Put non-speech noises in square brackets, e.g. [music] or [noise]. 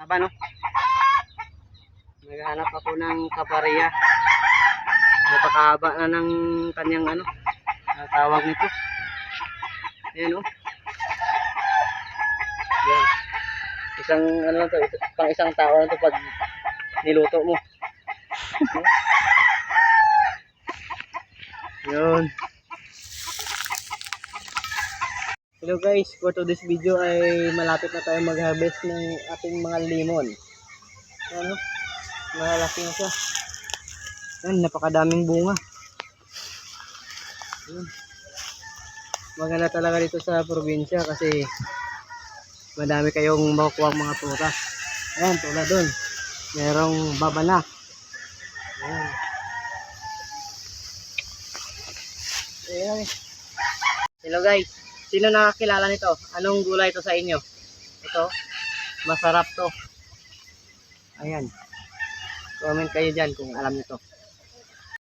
Haba no? Naghanap ako ng kapareya. Napakahaba na ng kanyang ano, tawag nito. Ayan oh. Yan. Isang ano lang to, pang isang tao lang to pag niluto mo. [laughs] Yun. Hello guys, for today's video ay malapit na tayo mag-harvest ng ating mga limon. Ano? Malalaki na siya. Yan, napakadaming bunga. Yun. Maganda talaga dito sa probinsya kasi madami kayong makukuha mga prutas. Ayan, tulad dun. Merong babana. Ayan. Ayan. Hello guys. Sino nakakilala nito? Anong gulay ito sa inyo? Ito. Masarap to. Ayan. Comment kayo dyan kung alam nito.